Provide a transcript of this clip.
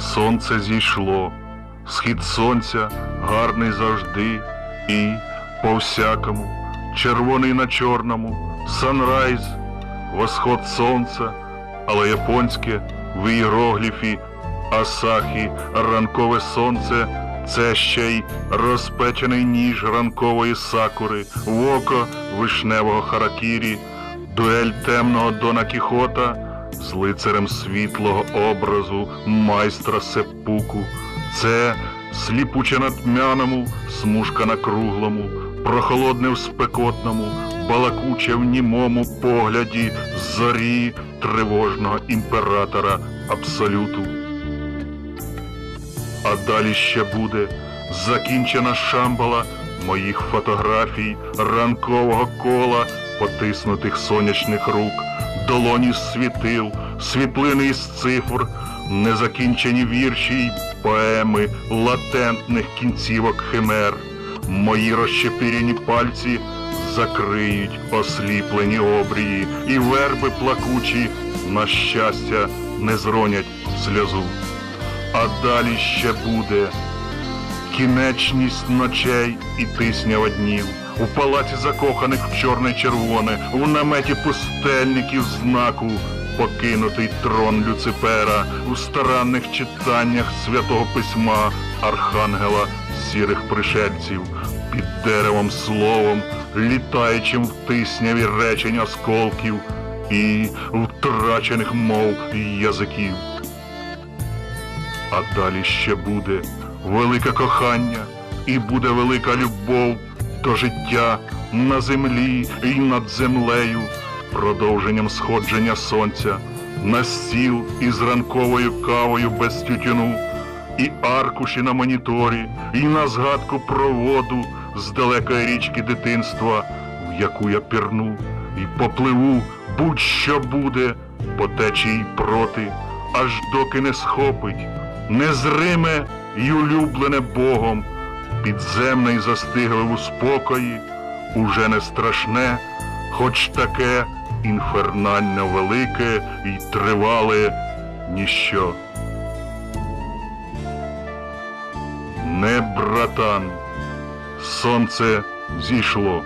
Сонце зійшло, схід сонця гарний завжди, і по всякому, червоний на чорному, санрайз, восход сонця, але японське в іерогліфі, асахі, ранкове сонце. Це ще й розпечений ніж ранкової сакури, воко вишневого харакірі, дуель темного Дона Кіхота з лицарем світлого образу майстра сеппуку. Це сліпуче на тьмяному, смужка на круглому, прохолодне в спекотному, балакуче в німому погляді зорі тривожного імператора Абсолюту. А далі ще буде закінчена шамбала моїх фотографій, ранкового кола, потиснутих сонячних рук, долоні світил, світлини із цифр, незакінчені вірші й поеми латентних кінцівок химер. Мої розщепірені пальці закриють осліплені обрії, і верби плакучі, на щастя, не зронять сльозу. А далі ще буде кінечність ночей і тиснява днів. У палаці закоханих в чорне червоне, в наметі пустельників знаку, покинутий трон Люципера, у старанних читаннях святого письма архангела сірих пришельців, під деревом словом, літаючим в тисняві речень осколків і втрачених мов язиків. А далі ще буде велике кохання, і буде велика любов до життя на землі і над землею, продовженням сходження сонця, на стіл із ранковою кавою без тютюну, і аркуші на моніторі, і на згадку про воду з далекої річки дитинства, в яку я пірну, і попливу будь-що буде, по течії проти, аж доки не схопить незриме й улюблене Богом, підземне й застигле у спокої, уже не страшне, хоч таке інфернально велике й тривале ніщо. Не братан, сонце зійшло.